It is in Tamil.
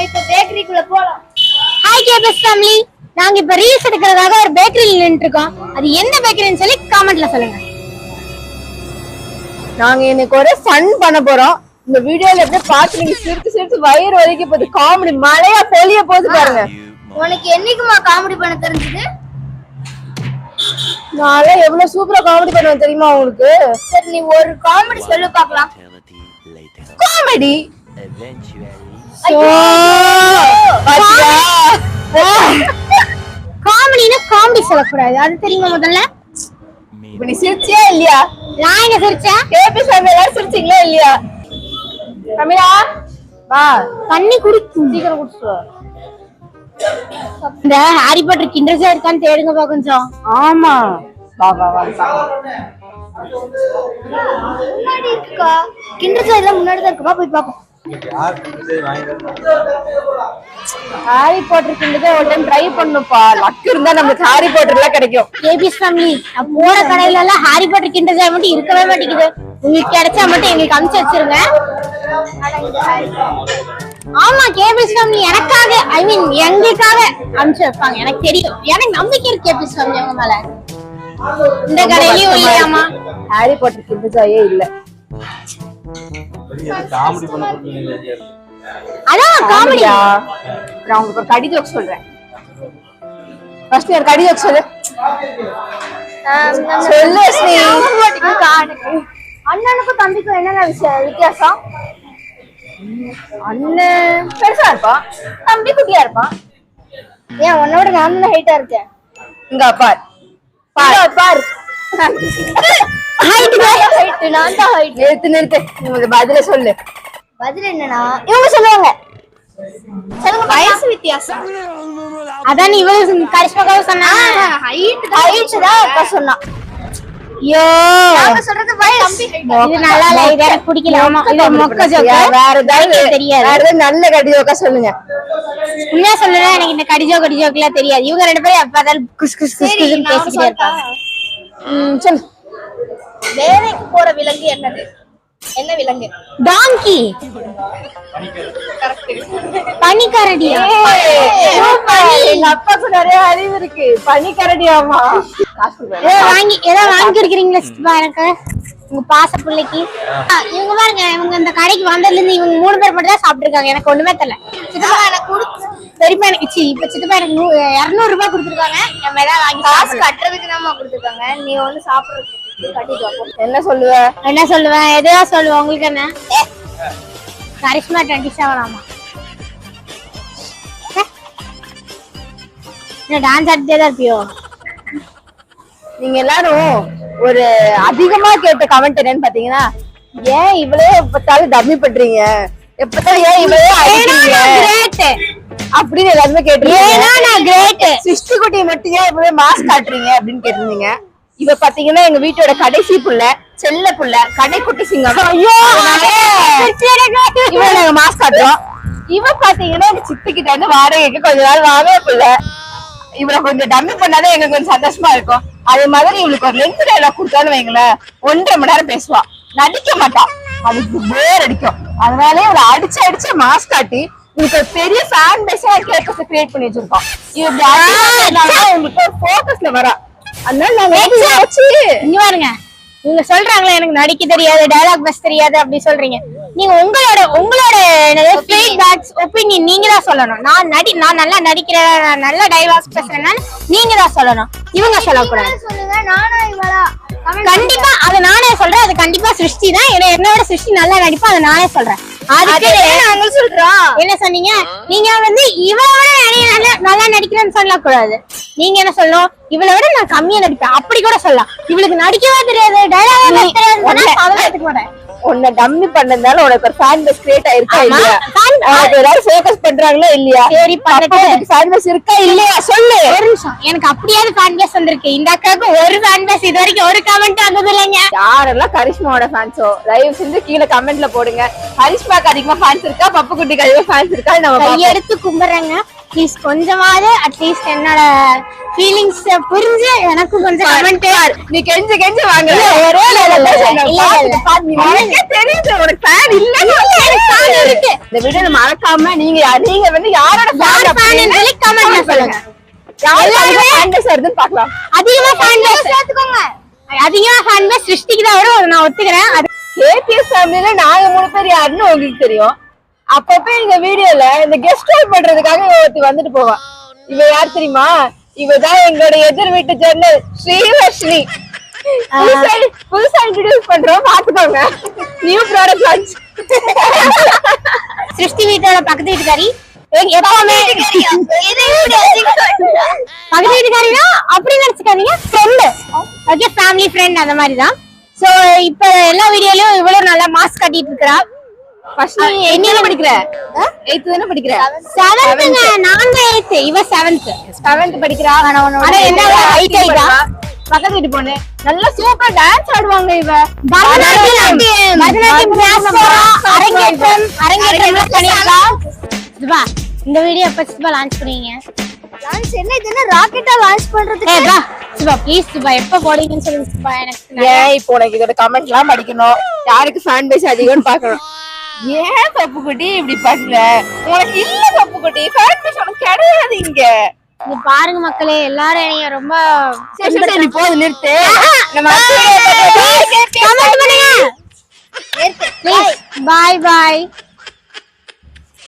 நம்ம இப்ப பேக்கரிக்குள்ள போலாம். ஹாய் ஃபேமிலி நாங்க இப்ப ரீல்ஸ் எடுக்கிறதுக்காக ஒரு பேக்கரியில் நின்று இருக்கோம் அது எந்த பேக்கரின்னு சொல்லி கமெண்ட்ல சொல்லுங்க. நாங்க இன்னைக்கு ஒரு ஃபன் பண்ண போறோம். இந்த வீடியோல எப்படி பார்த்து நீங்க சிரித்து சிரித்து வயிறு வலிக்க போகுது. காமெடி மழையா பொழிய போகுது பாருங்க. உனக்கு என்னைக்குமா காமெடி பண்ண தெரிஞ்சது? நான் எவ்வளவு சூப்பரா காமெடி பண்ணுவேன் தெரியுமா உங்களுக்கு? சரி நீ ஒரு காமெடி சொல்லு பார்க்கலாம். Later. காமெடி காமெடினா காமெடி சொல்லக்கூடாது. அது தெரியுமா முதல்ல? நீ சிரிச்சியா இல்லையா? நான் எங்க சிரிச்சேன்? கேபி சாமி எல்லாரும் சிரிச்சீங்களா இல்லையா? தமிழா வா. தண்ணி குடிக்கும் சீக்கிரம் குடிச்சு இந்த ஹாரி பாட்டர் கிண்டர்ஸா இருக்கான்னு தேடுங்கப்பா கொஞ்சம். ஆமா. வா வா வா. முன்னாடி இருக்குக்கா கிண்டர் சைடுல முன்னாடி தான் இருக்குப்பா போய் பாப்போம் ஹாரி பாட்டர் கிண்டதை ஒரு டைம் ட்ரை பண்ணுப்பா. லக் இருந்தா நமக்கு ஹாரி பாட்டர்லாம் கிடைக்கும். கேபிஎஸ் ஃபேமிலி நான் போற கடையில எல்லாம் ஹாரி பாட்டர் கிண்டர்ஸா மட்டும் இருக்கவே மாட்டேங்குது. உங்களுக்கு கிடைச்சா மட்டும் எங்களுக்கு அனுப்பிச்சு வச்சிருங்க. ஆமா கேபிஎஸ் ஃபேமிலி எனக்காக ஐ மீன் எங்களுக்காக அனுப்பிச்சு வைப்பாங்க. எனக்கு தெரியும். எனக்கு நம்பிக்கை இருக்கு கேபிஎஸ் ஃபேமிலி அவங்க மேல. இந்த கடையிலயும் இல்லையாமா ஹாரி பாட்டர் கிண்டதாயே இல்ல. காமெடி பண்ண அதான் காமெடி காமெடியா நான் உங்களுக்கு ஒரு கடி ஜோக் சொல்றேன். ஃபர்ஸ்ட் ஒரு கடி ஜோக் சொல்லு. சொல்லு அண்ணனுக்கும் தம்பிக்கும் என்னென்ன விஷயம் வித்தியாசம்? அண்ணன் பெருசா இருப்பான் தம்பி குட்டியா இருப்பான் ஏன் உன்னோட நான் தான் ஹைட்டா இருக்கேன்? இங்க பார். பார் பார். ஹைட் நான் தான் ஹைட் நிறுத்து நிறுத்து. உங்களுக்கு பதில சொல்லு. பதில் என்னன்னா இவங்க சொல்லுவாங்க. சொல்லுங்க வயசு வித்தியாசம். அதான் இவ்வளவு கரிஷ்மாக்காக சொன்னா ஹைட் ஹைட் தான். அக்கா சொன்னா. ஐயோ நாங்க சொல்றது வயசு. இது நல்லா இல்ல இது எனக்கு பிடிக்கல. ஆமா இது மொக்க ஜோக்கு. வேற ஏதாவது தெரியாது. வேற நல்ல கடி ஜோக்கா சொல்லுங்க. உண்மையா சொல்லல எனக்கு இந்த கடிஜோ கடிஜோக்குலாம் தெரியாது. இவங்க ரெண்டு பேரும் எப்ப குஸ் குஸ் குஸ் குஸ்னு பேசிக்கிட்டே இருப்பாங்க. ம், சொல்லு. வேலைக்கு போற விலங்கு என்னது? என்ன விலங்கு? டாங்கி பனிக்கரடியா? எங்க அப்பாக்கு நிறைய அறிவு இருக்கு. பனிக்கரடியாமா? வாங்கி ஏதோ வாங்கி இருக்கிறீங்களா எனக்கு. உங்க பாச பிள்ளைக்கு. இவங்க பாருங்க இவங்க இந்த கடைக்கு வந்ததுல இருந்து இவங்க மூணு பேர் மட்டும் தான் சாப்பிட்டுருக்காங்க. எனக்கு ஒண்ணுமே தெரியல. சித்தப்பா எனக்கு கொடுத்து பெரியப்பா எனக்கு சி இப்ப சித்தப்பா எனக்கு நூ- இருநூறு ரூபாய் கொடுத்துருக்காங்க. நம்ம ஏதாவது வாங்கி காசு. கட்டுறதுக்கு தான் கொடுத்துருக்காங்க. நீ வந்து போ. என்ன சொல்லுவ? என்ன சொல்லுவேன் எதுவா சொல்லுவேன் உங்களுக்கு என்ன? கரிஷ்மா டுவெண்ட்டி செவன் ஆமா. டான்ஸ் ஆடிட்டே தான் இருப்பியோ? நீங்க எல்லாரும் ஒரு அதிகமா கேட்ட கமெண்ட் என்னன்னு பாத்தீங்கன்னா ஏன் இவ்வளவு எப்பத்தாலும் டம்மி பண்றீங்க? எப்பத்தாலும் ஏன் இவ்வளவு அடிக்கிறீங்க? அப்படின்னு எல்லாருமே ஏன்னா நான் கிரேட் சிஷ்டி குட்டியை மட்டும் ஏன் இவ்வளவு மாஸ்க் காட்டுறீங்க அப்படின்னு கேட்டிருந்தீங்க. இவ பாத்தீங்கன்னா எங்க வீட்டோட கடைசி புள்ள செல்ல புள்ள கடைக்குட்டி சிங்கம் ஐயோ இவ நாங்க மாஸ்க் காட்டுறோம் இவ பாத்தீங்கன்னா எங்க சித்தி கிட்ட வந்து வாடகைக்கு கொஞ்ச நாள் வாங்க புள்ள இவளை கொஞ்சம் டம்மி பண்ணாதான் எங்களுக்கு கொஞ்சம் சந்தோஷமா இருக்கும் அதே மாதிரி இவளுக்கு ஒரு லென்த் டைலாக் கொடுத்தாலும் வைங்களேன் ஒன்றரை மணி நேரம் பேசுவா நடிக்க மாட்டா அதுக்கு போர் அடிக்கும் அதனால இவளை அடிச்சு அடிச்சு மாஸ்க் காட்டி ஒரு பெரிய ஃபேன் பேஸா கேட்டஸ் கிரியேட் பண்ணி வச்சிருக்கோம் அடிக்கிறதுனால உங்களுக்கு ஒரு ஃபோக்கஸ்ல வரா அதனால நாங்க வச்சு இங்க பாருங்க. நீங்க சொல்றாங்களே எனக்கு நடிக்க தெரியாது டயலாக் பஸ் தெரியாது அப்படி சொல்றீங்க. நீங்க உங்களோட உங்களோட ஃபீட்பேக்ஸ் ஒப்பீனியன் நீங்க தான் சொல்லணும். நான் நடி நான் நல்லா நடிக்கிறேன் நான் நல்லா டயலாக்ஸ் பேசுறேன்னா நீங்க தான் சொல்லணும். இவங்க சொல்லக்கூடாது. சொல்லுங்க நானா இவளா? கண்டிப்பா அது நானே சொல்றேன் அது கண்டிப்பா சிருஷ்டி தான். என்னோட சிருஷ்டி நல்லா நடிப்பா அதை நானே சொல்றேன். அதுக்கு நாங்க சொல்றோம்? என்ன சொன்னீங்க? நீங்க வந்து இவளோட நல்லா நல்லா நடிக்கிறேன்னு சொல்லக்கூடாது. நீங்க என்ன சொல்லணும்? இவளை விட நான் கம்மியா நடிப்பேன். அப்படி கூட சொல்லலாம். இவளுக்கு நடிக்கவே தெரியாது டைலாக் தெரியாது அதெல்லாம் எடுத்துக்க மாட்டேன். உன்னை டம்மி பண்ணதுனால உனக்கு ஒரு ஃபேன் பேஸ் கிரியேட் ஆயிருக்கா. இல்லையா? உனக்கு ஏதாவது ஃபோக்கஸ் பண்றாங்களா இல்லையா? சரி, பண்ணிட்டு. ஃபேன் பேஸ் இருக்கா இல்லையா? சொல்லு. ஒரு நிமிஷம். எனக்கு அப்படியாவது ஃபேன் பேஸ் வந்திருக்கு. இந்த அக்காவுக்கு ஒரு ஃபேன் பேஸ் இது வரைக்கும் ஒரு கமெண்ட் வந்தது இல்லைங்க. யாரெல்லாம் கரிஷ்மாவோட ஃபேன்ஸோ தயவு செஞ்சு கீழே கமெண்ட்ல போடுங்க. கரிஷ்மாக்கு அதிகமா ஃபேன்ஸ் இருக்கா? பப்பு குட்டிக்கு அதிகமா ஃபேன்ஸ் இருக்கா? நம்ம. கையெடுத்து கும்பிடுறேங்க. ப்ளீஸ் கொஞ்சமாவது அட்லீஸ்ட் என்னோட ஃபீலிங்ஸ் புரிஞ்சு எனக்கு கொஞ்சம் கமெண்ட் நீ கெஞ்சு கெஞ்சு வாங்க ஒரே நீ உனக்கே ஃபேன் இல்ல இருக்கு. இந்த மறக்காம நீங்க நீங்க வந்து யாரோட யார் ஃபேன் fan சொல்லி comment சொல்லுங்க. யாரோட ஃபேன் வருதுன்னு பார்க்கலாம். அதிகமா ஃபேன் பேஸ் சேர்த்துக்கோங்க. அதிகமா ஃபேன் பேஸ் சிருஷ்டிக்கு தான் வரும் நான் ஒத்துக்கிறேன். கேபிஎஸ் ஃபேமிலில நாங்க மூணு பேர் யாருன்னு உங்களுக்கு தெரியும். அப்பப்ப எங்க வீடியோல இந்த கெஸ்ட் ரோல் பண்றதுக்காக இவ ஒருத்தி வந்துட்டு போவா. இவ யார் தெரியுமா? இவதான் எங்களோட எதிர் வீட்டு ஜன்னல் ஸ்ரீவர்ஷினி புதுசா இன்ட்ரடியூஸ் பண்றோம் பாத்துக்கோங்க. நியூ ப்ராடக்ட் லான்ச் சிருஷ்டி வீட்டோட பக்கத்து வீட்டுக்காரி. எப்பவுமே பக்கத்து வீட்டுக்காரினா அப்படி நினைச்சுக்காதீங்க ஃப்ரெண்டு ஓகே ஃபேமிலி ஃப்ரெண்ட் அந்த மாதிரி தான் சோ இப்ப எல்லா வீடியோலயும் இவ்வளவு நல்லா மாஸ்க் கட்டிட்டு இருக்கா ஃபர்ஸ்ட் நீ என்ன படிக்கிற? எயித்து தானே படிக்கிற? செவன்த்துங்க நாங்க எயித்து இவ செவன்த் செவன்த் படிக்கிறா. ஆனா என்ன ஹைட் பக்கத்து வீட்டு பொண்ணு. நல்லா சூப்பர் டான்ஸ் ஆடுவாங்க இவ. பரதநாட்டியம். அரங்கேற்றம். அரங்கேற்றம்ல பண்ணிருக்கா இந்த வீடியோ எப்ப சிவா லான்ச் பண்ணுவீங்க? லான்ச் என்ன இது என்ன ராக்கெட்டா லான்ச் பண்றதுக்கு. ஏய் வா சிவா ப்ளீஸ் சிவா எப்ப போடுவீங்கன்னு சொல்லுங்க சிவா எனக்கு ஏன் இப்போ உனக்கு இதோட கமெண்ட் எல்லாம் படிக்கணும். யாருக்கு ஃபேன் பேஸ் அதிகம்னு பாக்கணும் ஏன் பப்பு குட்டி இப்படி பண்ற? உனக்கு இல்ல பப்பு குட்டி உனக்கு கிடையாது இங்க. இது பாருங்க மக்களே எல்லாரும் என்னைய ரொம்ப சரி சரி, சரி போது நிறுத்து. நம்ம கமெண்ட் பண்ணுங்க. பாய் பாய்